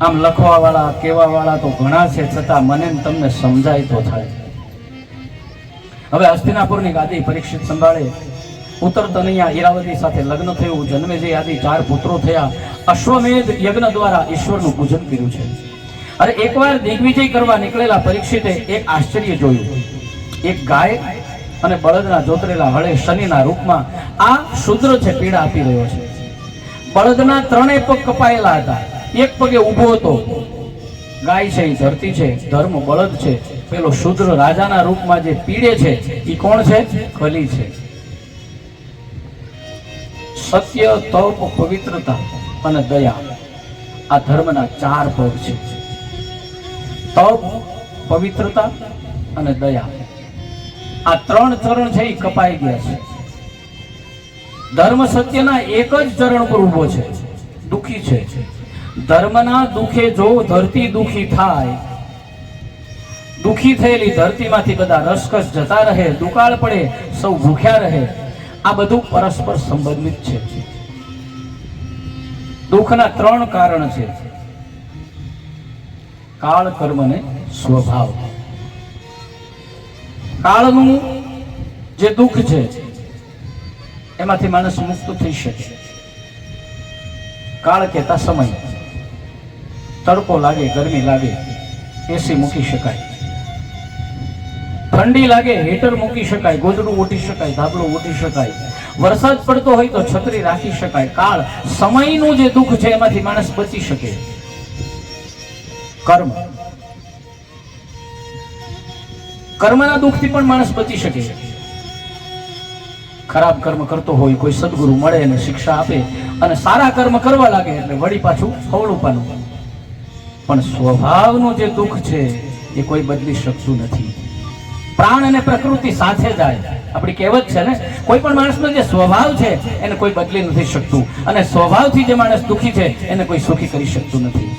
આમ લખવા વાળા કેવા વાળા તો ઘણા છે, છતાં મને તમને સમજાય તો થાય. હવે હસ્તિનાપુરની ગાદી પરીક્ષિત સંભાળે. ઉત્તર તનૈયા ઈરાવતી સાથે લગ્ન થયું, જન્મે જે આદિ ચાર પુત્રો થયા. અશ્વમેધ યજ્ઞ દ્વારા ઈશ્વરનું પૂજન કર્યું છે. અરે એકવાર દિગ્વિજય કરવા નીકળેલા પરીક્ષિતે એક આશ્ચર્ય જોયું. એક ગાય અને બળદના જોતરેલા હળે શનિના રૂપમાં આ શુદ્ર છે, પીડા આપી રહ્યો છે. બળદના ત્રણેય પગ કપાયેલા હતા. એક પગે ઊભો હતો. ગાય છે ધરતી છે, ધર્મ બળદ છે. પેલો શુદ્ર રાજાના રૂપમાં જે પીડે છે એ કોણ છે? કલી છે. સત્ય, તપ, પવિત્રતા અને દયા આ ધર્મના ચાર પગ છે. તપ, પવિત્રતા અને દયા. આ ત્રણ ચરણ છે એ કપાઈ ગયા છે. ધર્મ સત્યના એક જ ચરણ પર ઊભો છે. દુખી છે. ધર્મના દુખે જો ધરતી દુખી થાય, દુખી થયેલી ધરતીમાંથી બધા રસકસ જતા રહે, દુકાળ પડે, સૌ ભૂખ્યા રહે. આ બધું પરસ્પર સંબંધિત છે. દુઃખના ત્રણ કારણ છે. કાળ કર્મ ને સ્વભાવ. કાળનું જે દુઃખ છે, એમાંથી માણસ મુક્ત થઈ શકે. કાળ કહેતા સમય. તડકો લાગે, ગરમી લાગે એસી મૂકી શકાય. ઠંડી લાગે, હીટર મૂકી શકાય, ગોદડું ઓઢી શકાય, ધાબળું ઓઢી શકાય. વરસાદ પડતો હોય તો છત્રી રાખી શકાય. કાળ સમયનું જે દુઃખ છે એમાંથી માણસ બચી શકે. કર્મ. કર્મના દુઃખથી પણ માણસ બચી શકે. ખરાબ કર્મ કરતો હોય, કોઈ સદગુરુ મળે અને શિક્ષા આપે અને સારા કર્મ કરવા લાગે એટલે વળી પાછું ખવડું પાનું. પણ સ્વભાવનું જે દુઃખ છે, એ કોઈ બદલી શકતું નથી. પ્રાણ અને પ્રકૃતિ સાથે જાય. આપણી કહેવત છે ને, કોઈ પણ માણસનો જે સ્વભાવ છે, એને કોઈ બદલી નથી શકતું. અને સ્વભાવથી જે માણસ દુઃખી છે, એને કોઈ સુખી કરી શકતું નથી.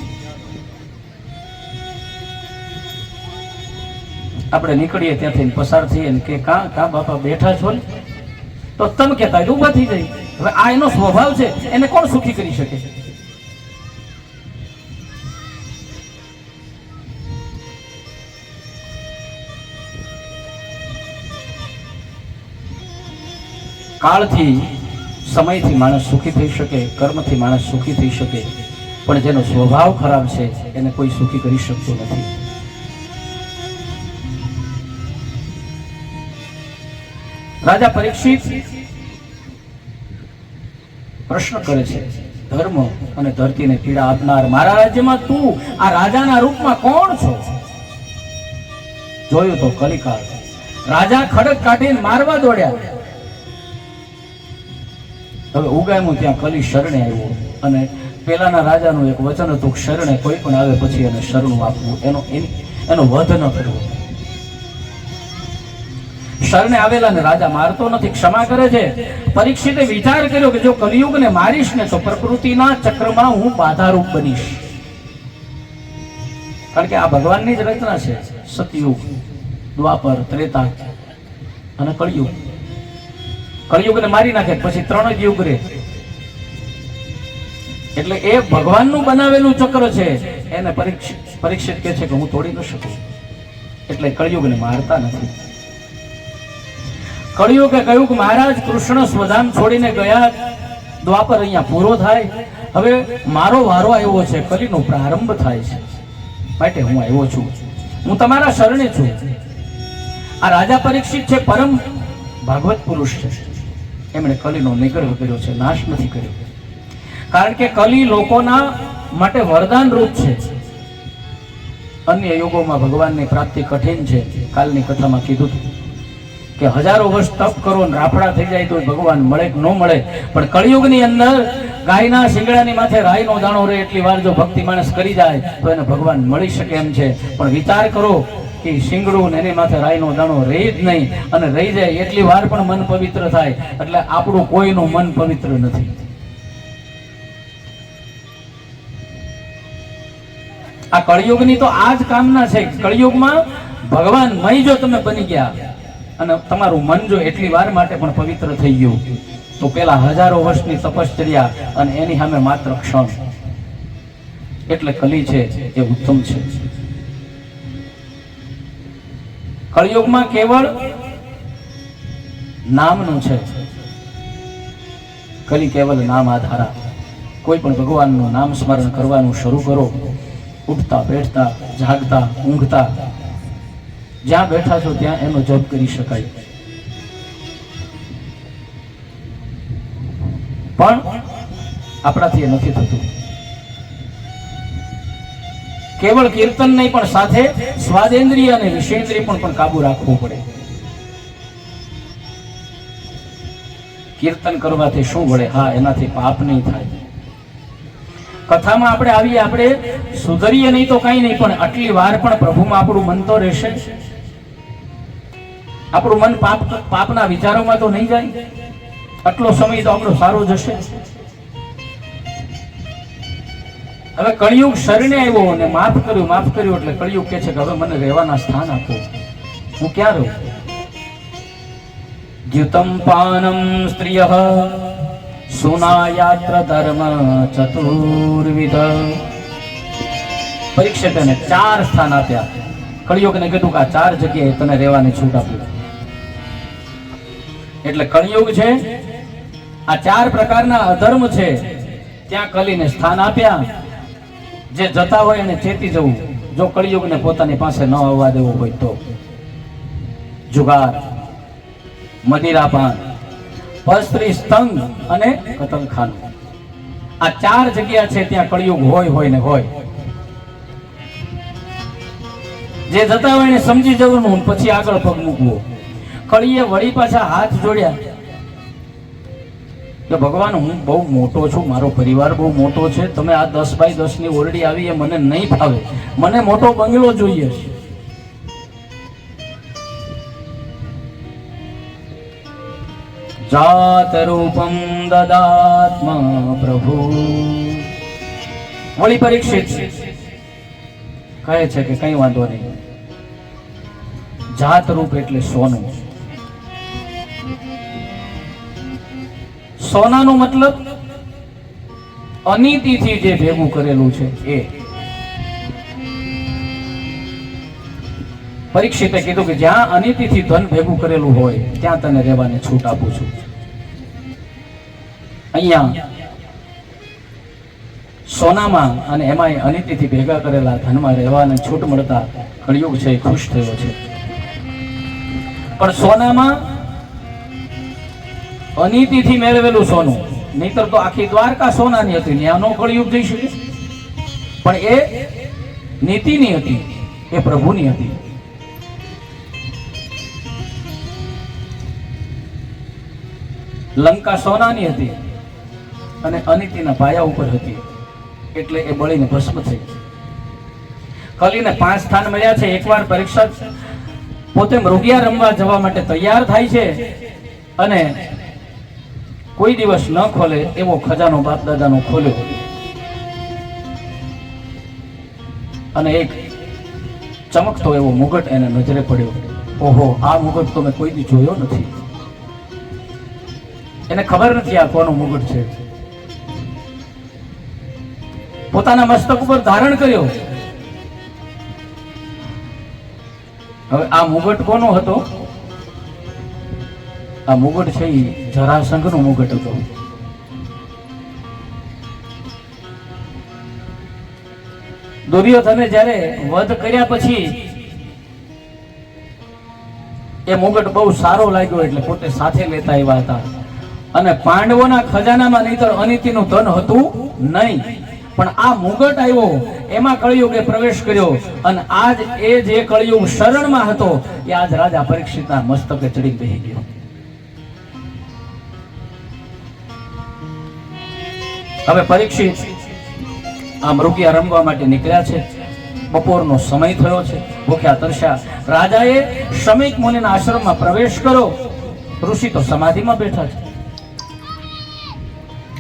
આપણે નીકળીએ ત્યાંથી પસાર થઈએ કે કા કા બાપા બેઠા છો ને? તો તમે કહેતા ઊભા થઈ જાય. હવે આ એનો સ્વભાવ છે, એને કોણ સુખી કરી શકે? કાળથી સમયથી માણસ સુખી થઈ શકે, કર્મથી માણસ સુખી થઈ શકે, પણ જેનો સ્વભાવ ખરાબ છે, એને કોઈ સુખી કરી શકતું નથી. રાજા પરીક્ષિત પ્રશ્ન કરે છે, ધર્મ અને ધરતીને પીડા આપનાર મારા રાજ્યમાં તું આ રાજાના રૂપમાં કોણ છો? જોયું તો કલિકાળ રાજા ખડક કાઢીને મારવા દોડ્યા. હવે ઉગાયમું ત્યાં કલી શરણે આવ્યો અને પેલાના રાજાનું એક વચન હતું શરણે કોઈ પણ આવે પછી એને શરણું આપવું. એનો એનો વધ ન કરવો. શરણે આવેલા ને રાજા મારતો નથી, ક્ષમા કરે છે. પરીક્ષિતે વિચાર કર્યો કે જો કલિયુગને મારીશ ને તો પ્રકૃતિના ચક્રમાં હું બાધારૂપ બનીશ. કારણ કે આ ભગવાનની જ રચના છે, સતયુગ, દ્વાપર ત્રેતા અને કળિયુગ. કળિયુગને મારી નાખે પછી ત્રણ જ યુગ રે એટલે એ ભગવાનનું બનાવેલું ચક્ર છે, એને પરીક્ષિત કહે છે કે હું તોડી ન શકું. એટલે કળિયુગને મારતા નથી. કળિયુગે કહ્યું કે મહારાજ, કૃષ્ણ સ્વધામ છોડીને ગયા, દ્વાપર અહીંયા પૂરો થાય. હવે મારો વારો આવ્યો છે, કલીનો પ્રારંભ થાય છે. માટે હું આવ્યો છું. હું તમારા શરણે છું. આ રાજા પરીક્ષિત છે, પરમ ભાગવત પુરુષ છે. એમણે કલીનો નિગ્રહ કર્યો છે, નાશ નથી કર્યો. કારણ કે કલી લોકોના માટે વરદાન રૂપ છે. અન્ય યુગોમાં ભગવાનની પ્રાપ્તિ કઠિન છે. કાલની કથામાં કીધું હતું કે હજારો વર્ષ તપ કરો ને રાફડા થઈ જાય તો ભગવાન મળે કે ન મળે. પણ કળિયુગની અંદર ગાયના શિંગડાની માથે રાયનો દાણો રહે એટલી વાર જો ભક્તિ માણસ કરી જાય તો એને ભગવાન મળી શકે એમ છે. પણ વિચાર કરો કે શિંગડું એની માથે રાઈનો દાણો રહી જ નહીં. અને રહી જાય એટલી વાર પણ મન પવિત્ર થાય. એટલે આપણું કોઈનું મન પવિત્ર નથી. આ કળિયુગની તો આ જ કામના છે. કળિયુગમાં ભગવાન મય જો તમે બની ગયા અને તમારું મન જો એટલી વાર માટે પણ પવિત્ર થઈ ગયું, તો પેલા હજારો વર્ષની તપશ્ચર્યા અને એની સામે માત્ર ક્ષણ. એટલે કલી છે એ ઉત્તમ છે. કળિયુગમાં કેવળ નામનું છે. કલી કેવલ નામ આધારા. કોઈ પણ ભગવાનનું નામ સ્મરણ કરવાનું શરૂ કરો. ઉઠતા, બેઠતા, જાગતા, ઊંઘતા. જ્યાં બેઠા છો ત્યાં એનો જપ કરી શકાય. પણ આપણાથી એ નથી થતું. કેવળ કીર્તન નહીં, પણ સાથે સ્વાદેન્દ્રિય અને વિષેન્દ્રિય પણ પણ કાબુ રાખવું પડે. કીર્તન કરવાથી શું વળે? હા, એનાથી પાપ નહીં થાય. કથામાં આપણે આવીએ, આપણે સુધરીએ નહીં તો કઈ નહીં, પણ આટલી વાર પણ પ્રભુમાં આપણું મન તો રહેશે. આપણું મન પાપ, પાપના વિચારોમાં તો નહીં જાય. આટલો સમય તો આપણો સારો જશે. હવે કળિયુગ શરણે આવ્યો અને માફ કર્યું માફ કર્યું એટલે કળિયુગ કે છે કે હવે મને રહેવાના સ્થાન આપો. હું ક્યાં રહું? દ્યુતમ પાનમ સ્ત્રિય સુનાયાત્ર ધર્મ ચતુર્વિધ પરીક્ષિતને ચાર સ્થાન આપ્યા. કળિયુગને કીધું કે આ ચાર જગ્યાએ તને રહેવાની છૂટ આપી. એટલે કળિયુગ છે, આ ચાર પ્રકારના અધર્મ છે, ત્યાં કલીને સ્થાન આપ્યા. જે જતા હોય એને ચેતી જવું. જો કળિયુગને પોતાની પાસે ન આવવા દેવો હોય તો. જુગાર, મદિરાપાન પસ્ત્રી સ્તંગ અને કતલખાનું. આ ચાર જગ્યા છે ત્યાં કળિયુગ હોય હોય ને હોય. જે જતા હોય એને સમજી જવાનું પછી આગળ પગ મૂકવો. કળીએ વળી પાછા હાથ જોડ્યા. કે ભગવાન, હું બહુ મોટો છું, મારો પરિવાર બહુ મોટો છે. તમે આ દસ બાય દસની ઓરડી આવી એ મને નહીં ફાવે. મને મોટો બંગલો જોઈએ છે. જાત દદાત્મા દદાત્મ પ્રભુ. વળી પરીક્ષિત. કહે છે કે કઈ વાંધો નહીં. જાત રૂપ એટલે સોનું. સોનાનો મતલબ અનીતિથી જે ભેગું કરેલું છે એ. પરીક્ષિતે કીધું કે જ્યાં અનીતિથી ધન ભેગું કરેલું હોય, ત્યાં તને રહેવાને છૂટ આપું છું. અહીંયા સોનામાં અને એમાંય અનિતિથી ભેગા કરેલા ધનમાં રહેવાને છૂટ મળતા કળિયુગ છે ખુશ થયો છે. પણ સોનામાં અનીતિથી મેળવેલું સોનું. નહીતર તો આખી દ્વારકા સોનાની હતી ત્યાં કળિયુગ જઈશું પણ એ નીતિની હતી, એ પ્રભુની હતી. લંકા સોનાની હતી અને અનિતિના પાયા ઉપર હતી. એટલે એ બળીને ભસ્મ થઈ કલીને પાંચ સ્થાન મળ્યા છે, એકવાર પરીક્ષા પોતે મૃગિયા રમવા જવા માટે તૈયાર થાય છે અને કોઈ દિવસ ન ખોલે એવો ખજાનો બાપ દાદાનો ખોલ્યો અને એક ચમકતો એવો મુગટ એને નજરે પડ્યો. ઓહો, આ મુગટ તો મેં કોઈ જોયો નથી. એને ખબર નથી આ કોનો મુગટ છે. પોતાના મસ્તક ઉપર ધારણ કર્યો. હવે આ મુગટ કોનો હતો? આ મુગટ છે જરાસંઘનો મુગટ હતો. દુર્યોધને જ્યારે વધ કર્યા પછી એ મુગટ બહુ સારો લાગ્યો એટલે પોતે સાથે લેતા આવ્યા હતા. અને પાંડવોના ખજાનામાં નહીતર અનિતિનું ધન હતું નહીં. પણ આ મુગટ આવ્યો, એમાં કળિયુગે પ્રવેશ કર્યો અને આજ એ જે કળિયુગ શરણમાં હતો, એ આજ રાજા પરીક્ષિતના મસ્તકે ચડી બેહી ગયો. હવે પરીક્ષિત આ મૃગિયા રમવા માટે નીકળ્યા છે. બપોરનો સમય થયો છે. ભૂખ્યા તરસ્યા રાજાએ શ્રમિક મુનિના આશ્રમમાં પ્રવેશ કરો ઋષિ તો સમાધિમાં બેઠા છે.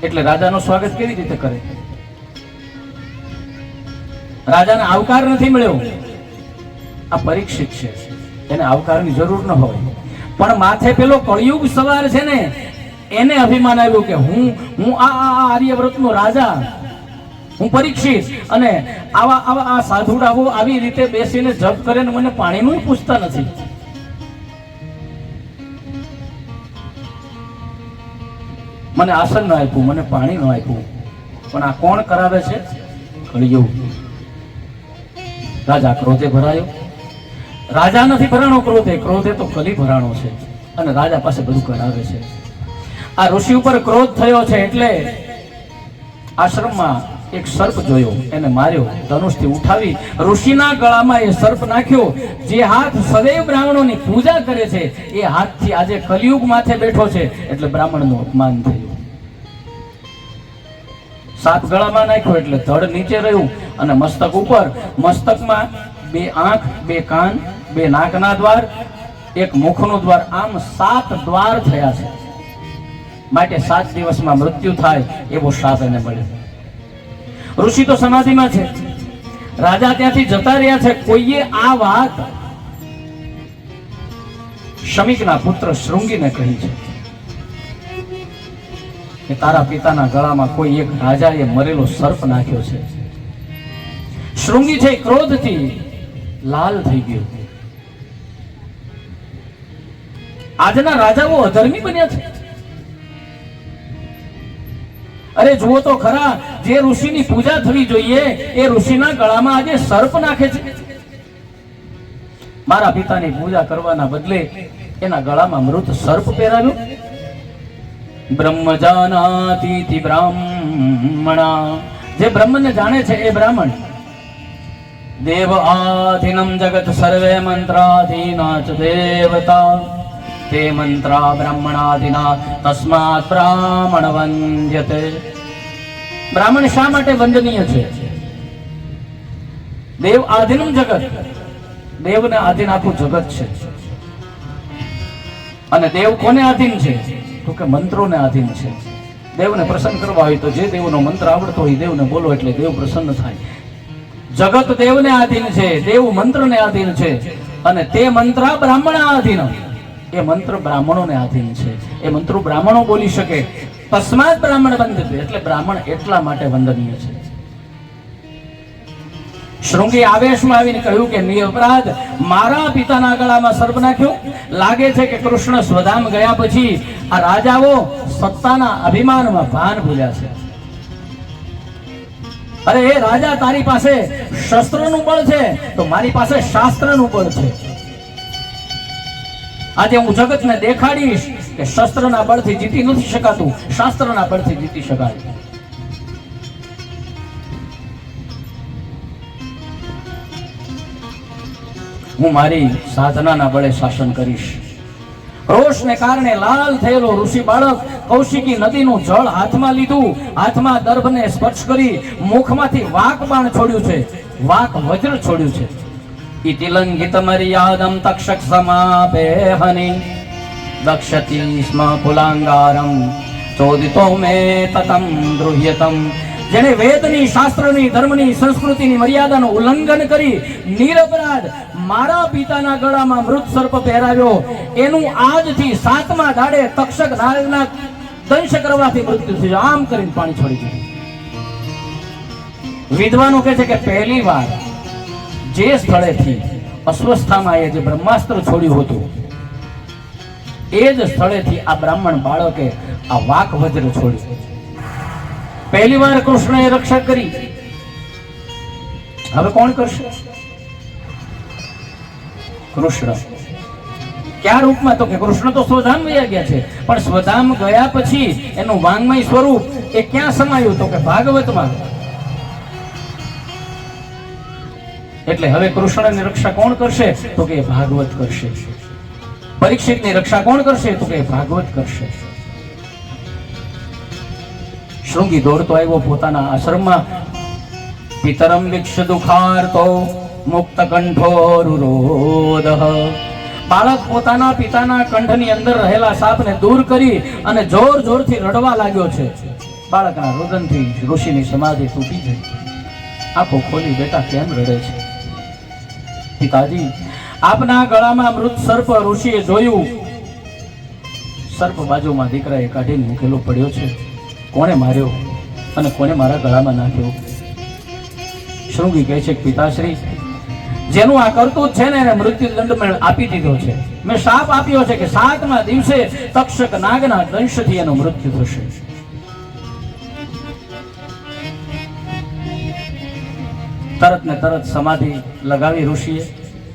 એટલે રાજાનું સ્વાગત કેવી રીતે કરે? રાજાને આવકાર નથી મળ્યો. આ પરીક્ષિત છે. એને આવકારની જરૂર ન હોય. પણ માથે પેલો કળિયુગ સવાર છે ને એને અભિમાન આવ્યું કે હું હું આ આર્યવ્રતનો રાજા, હું પરીક્ષિત. અને આવા આવા, આ સાધુડાઓ આવી રીતે બેસીને જપ કરે ને મને પાણીનું પૂછતા નથી. મને આસન ન આપ્યું, મને પાણી ન આપ્યું. પણ આ કોણ કરાવે છે? કળિયુગ. રાજા ક્રોધે ભરાયો. રાજા નથી ભરાણો ક્રોધે ક્રોધે તો કલી ભરાણો છે. અને રાજા પાસે બધું કરાવે છે. આ ઋષિ ઉપર ક્રોધ થયો છે એટલે આશ્રમમાં એક સર્પ જોયો. એને માર્યો, ધનુષથી ઉઠાવી, ઋષિના ગળામાં એ સર્પ નાખ્યો. જે હાથ સદૈવ બ્રાહ્મણોની પૂજા કરે છે, એ હાથથી આજે કલયુગ માથે બેઠો છે, એટલે બ્રાહ્મણનું અપમાન થયું. સાત ગળામાં નાખ્યો એટલે ધડ નીચે રહ્યું અને મસ્તક ઉપર. મસ્તકમાં બે આંખ, બે કાન, બે નાકના દ્વાર, એક મુખનું દ્વાર. આમ સાત દ્વાર થયા છે. માટે સાત દિવસમાં મૃત્યુ થાય એવો શ્રાપ એને મળ્યો. ઋષિ તો સમાધિમાં છે. રાજા ત્યાંથી જતા રહ્યા છે. કોઈએ આ વાત શમિકના પુત્ર શૃંગીને કહી છે કે તારા પિતાના ગળામાં કોઈ એક રાજાએ મરેલો સર્પ નાખ્યો છે. શૃંગી છે ક્રોધથી લાલ થઈ ગયો. આજના રાજાઓ અધર્મી બન્યા છે. અરે જુઓ તો ખરા, જે ઋષિની પૂજા થવી જોઈએ, એ ઋષિના ગળામાં આજે સર્પ નાખે છે. મારા પિતાની પૂજા કરવાના બદલે એના ગળામાં મૃત સર્પ પહેરાવ્યો. બ્રહ્મ જાનાતિ બ્રાહ્મણા. જે બ્રહ્મને જાણે છે એ બ્રાહ્મણ. દેવ આધીનમ જગત સર્વે મંત્રાધીના દેવતા. તે મંત્રા બ્રાહ્મણાદિના તસ્માત બ્રાહ્મણ વંદ્યતે બ્રાહ્મણ શા માટે વંદનીય છે દેવ આધીનમ જગત દેવને આધીન આખું જગત છે અને દેવ કોને આધીન છે? તો કે મંત્રોને આધીન છે। દેવને પ્રસન્ન કરવા હોય તો જે દેવનો મંત્ર આવડતો હોય દેવને બોલો એટલે દેવ પ્રસન્ન થાય। જગત દેવને આધીન છે, દેવ મંત્રને આધીન છે અને તે મંત્ર બ્રાહ્મણ આધીન એ મંત્ર બ્રાહ્મણોને આધીન છે. એ મંત્રો બ્રાહ્મણો બોલી શકે. તસ્માત બ્રાહ્મણ વંદતે એટલે બ્રાહ્મણ એટલા માટે વંદનીય છે. શૃંગી આવેશમાં આવીને કહ્યું કે નિરપરાધ મારા પિતાના ગળામાં સર્પ નાખ્યો. લાગે છે કે કૃષ્ણ સ્વધામ ગયા પછી આ રાજાઓ સત્તાના અભિમાનમાં ભાન ભૂલ્યા છે. અરે એ રાજા તારી પાસે શસ્ત્રનું બળ છે? તો મારી પાસે શાસ્ત્રનું બળ છે. આજે હું જગતને દેખાડીશ કે શસ્ત્રના બળથી જીતી નથી શકાતું, શાસ્ત્રના બળથી જીતી શકાય. હું મારી સાધનાના બળે શાસન કરીશ. રોષને કારણે લાલ થયેલો ઋષિ બાળક કૌશિકી નદીનું જળ હાથમાં લીધું, હાથમાં દર્ભને સ્પર્શ કરી મુખમાંથી વાક બાણ છોડ્યું છે. વાક વજ્ર છોડ્યું છે. ઇતિલંઘિત लङ्घितमर्यादं સમાપેહની દક્ષતી સ્મ કુલાંગારમ ચોદિતો મે તતમ ગૃહ્યતમ જેણે વેદની શાસ્ત્રની ધર્મની સંસ્કૃતિની મર્યાદાનું ઉલ્લંઘન કરી નિરપરાધ મારા પિતાના ગળામાં મૃત સર્પ પહેરાવ્યો, એનું આજથી સાતમા દાડે તક્ષક નાગના દંશ કરવાથી મૃત્યુ થયું. આમ કરીને પાણી છોડી દીધું. વિદ્વાનો કહે છે કે પહેલી વાર જે સ્થળેથી અસ્વસ્થામાં એ જે બ્રહ્માસ્ત્ર છોડ્યું હતું, એ જ સ્થળેથી આ બ્રાહ્મણ બાળકે આ વાક વજ્ર છોડ્યું. પહેલી વાર કૃષ્ણએ રક્ષા કરી. હવે કોણ કરશે? કૃષ્ણ. ક્યાં રૂપમાં? તો કે કૃષ્ણ તો સ્વધામ વયા ગયા છે. પણ સ્વધામ ગયા પછી એનું વાંગમય સ્વરૂપ એ ક્યાં સમાયું? તો કે ભાગવતમાં. એટલે હવે કૃષ્ણની રક્ષા કોણ કરશે? તો કે ભાગવત કરશે. પરીક્ષિતની રક્ષા કોણ કરશે? તો કે ભાગવત કરશે. શૃંગી દોડતો આવ્યો પોતાના આશ્રમમાં. પિતરમ વિક્ષ દુખારતો, મુક્ત કંઠોરુરોધ બાળક પોતાના પિતાના કંઠની અંદર રહેલા સાપને દૂર કરી અને જોર જોરથી રડવા લાગ્યો છે. બાળકના રુદનથી ઋષિની સમાધિ તૂટી જઈ આંખો ખોલી બેટા કેમ રડે છે? પિતાજી આપના ગળામાં મૃત સર્પ ઋષિએ જોયું. સર્પ બાજુમાં દીકરાએ કાઢીને મૂકેલો પડ્યો છે. કોણે માર્યો અને કોણે મારા ગળામાં નાખ્યો? શૃંગી કહે છે, પિતાશ્રી, જેનું આ કરતું છે ને એને મૃત્યુદંડ મેં આપી દીધો છે. મેં શાપ આપ્યો છે કે સાતમા દિવસે તક્ષક નાગના દંશથી એનું મૃત્યુ થશે. તરત ને તરત સમાધિ લગાવી ઋષિએ.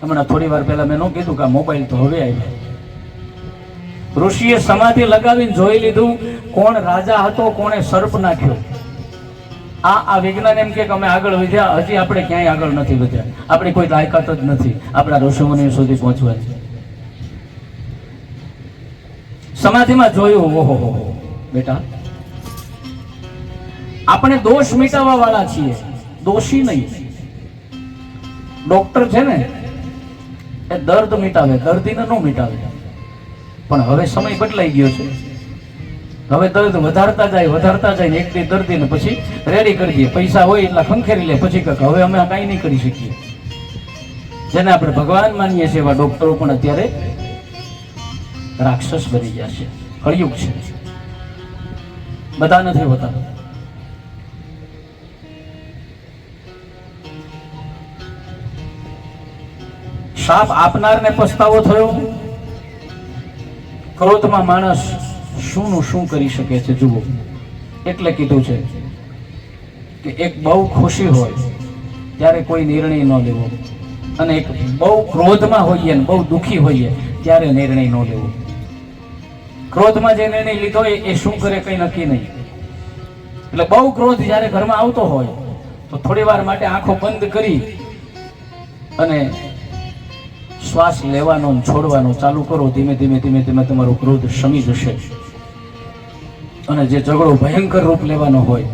હમણાં થોડી વાર પહેલા મેં ન કીધું કે મોબાઈલ તો હવે આવ્યો. ઋષિએ સમાધિ લગાવીને જોઈ લીધું, કોણ રાજા હતો, કોણે સર્પ નાખ્યો. આ આ વિજ્ઞાન એમ કે અમે આગળ વધ્યા, હજી આપણે ક્યાંય આગળ નથી વધ્યા. આપણી કોઈ લાયકાત જ નથી. આપણા ઋષિમુનિ સુધી પહોંચવા છે. સમાધિમાં જોયું, ઓહો, હો. બેટા, આપણે દોષ મિટાવવા વાળા છીએ. દોષી નહીં. ડોક્ટર છે ને, એ દર્દ મિટાવે, દર્દીને ન મિટાવે. પણ હવે સમય બદલાઈ ગયો છે. હવે દર્દ વધારતા જાય વધારતા જાય ને એક બે દર્દીને પછી રેડી કરી દઈએ. પૈસા હોય એટલા ખંખેરી લે, પછી કહે હવે અમે કાંઈ નહીં કરી શકીએ. જેને આપણે ભગવાન માનીએ છીએ એવા ડોક્ટરો પણ અત્યારે રાક્ષસ બની ગયા છે. કળિયુગ છે. બધા નથી હોતા. શાપ આપનારને પસ્તાવો થયો? ક્રોધમાં માણસ શું નું શું કરી શકે છે જુઓ. એટલે કીધું છે કે એક બહુ ખુશી હોય ત્યારે કોઈ નિર્ણય ન લેવો. અને એક બહુ ક્રોધમાં હોઈએ ને બહુ દુઃખી હોઈએ ત્યારે નિર્ણય ન લેવો. ક્રોધમાં જે નિર્ણય લીધો એ શું કરે કંઈ નક્કી નહીં. એટલે બહુ ક્રોધ જ્યારે ઘરમાં આવતો હોય, તો થોડી વાર માટે આંખો બંધ કરી અને શ્વાસ લેવાનો છોડવાનો ચાલુ કરો, ધીમે ધીમે ધીમે ધીમે તમારો ક્રોધ શમી જશે. અને જે ઝઘડો ભયંકર રૂપ લેવાનો હોય,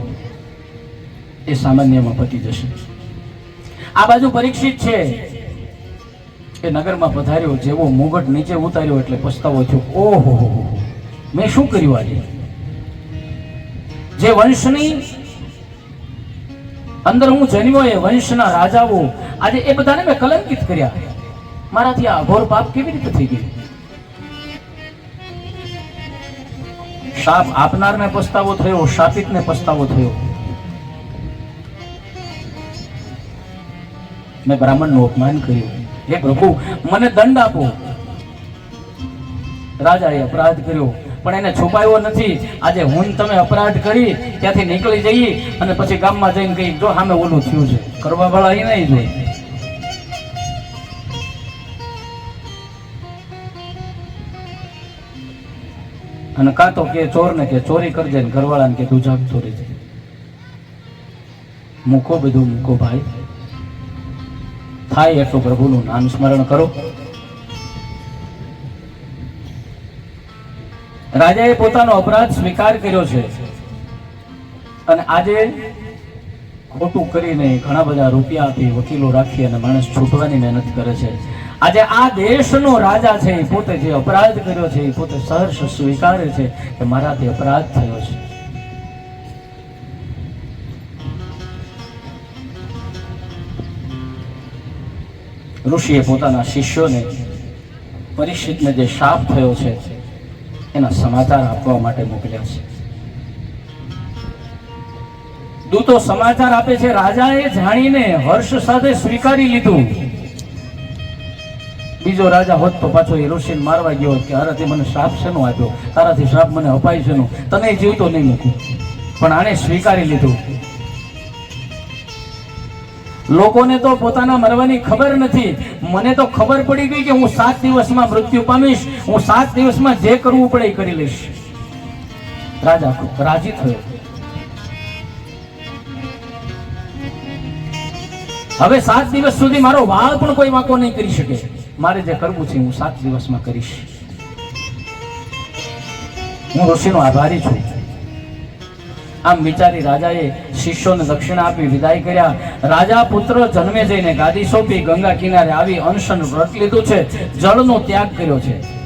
એ સામાન્યમાં પતી જશે. આ બાજુ પરીક્ષિત છે એ નગરમાં પધાર્યો, જેવો મુગટ નીચે ઉતાર્યો એટલે પસ્તાવો થયો. ઓહો હો. મેં શું કર્યું આજે? જે વંશની અંદર હું જન્મ્યો એ વંશના રાજાઓ, આજે એ બધાને મેં કલંકિત કર્યા. મારાથી આ અઘોર પાપ કેવી રીતે થઈ ગયું? શાપ આપનારને પસ્તાવો થયો શાપિતને પસ્તાવો થયો. મેં બ્રાહ્મણનું અપમાન કર્યું. હે પ્રભુ, મને દંડ આપો. રાજાએ અપરાધ કર્યો, પણ એને છુપાયો નથી. આજે હું તમે અપરાધ કરી, ત્યાંથી નીકળી જઈએ અને પછી ગામમાં જઈને કહીએ જો સામે ઓલું થયું છે. કરવા વાળા એ નહીં જોઈ અને કાં તો કે ચોર ને કે ચોરી કરજે ને ઘરવાળાને કે તું જાગતો રહેજે મૂકો બધું, મૂકો ભાઈ. થાય એટલું પ્રભુનું નામ સ્મરણ કરો. રાજાએ પોતાનો અપરાધ સ્વીકાર કર્યો છે. અને આજે ખોટું કરીને ઘણા બધા રૂપિયા આપી, વકીલો રાખી અને માણસ છૂટવાની મહેનત કરે છે. આજે આ દેશનો રાજા છે, એ પોતે જે અપરાધ કર્યો છે, એ પોતે સહર્ષ સ્વીકારે છે કે મારાથી અપરાધ થયો છે. ઋષિએ પોતાના શિષ્યોને પરિષદને જે શાપ થયો છે, એના સમાચાર આપવા માટે મોકલ્યા છે. દૂતો સમાચાર આપે છે, રાજાએ જાણીને હર્ષ સાથે સ્વીકારી લીધું. બીજો રાજા હોત તો પાછો એ ઋષિને મારવા ગયો કે અરે મને શ્રાપ શેનો આપ્યો? તારાથી શ્રાપ મને અપાય છે તને જીવતો નહીં મૂકું. પણ આને સ્વીકારી લીધું. લોકોને તો પોતાના મરવાની ખબર નથી. મને તો ખબર પડી ગઈ કે હું સાત દિવસમાં મૃત્યુ પામીશ. હું સાત દિવસમાં જે કરવું પડે એ કરી લઈશ. રાજા રાજી થયો. હવે સાત દિવસ સુધી મારો વાળ પણ કોઈ વાંકો નહીં કરી શકે. મારે જે કરવું છે હું સાત દિવસમાં કરીશ. હું ઋષિનો આભારી છું. આમ વિચારી રાજાએ શિષ્યોને દક્ષિણા આપી વિદાય કર્યા. રાજા પુત્ર જન્મે જઈને ગાદી સોંપી ગંગા કિનારે આવી અનશન વ્રત લીધું છે. જળનો ત્યાગ કર્યો છે.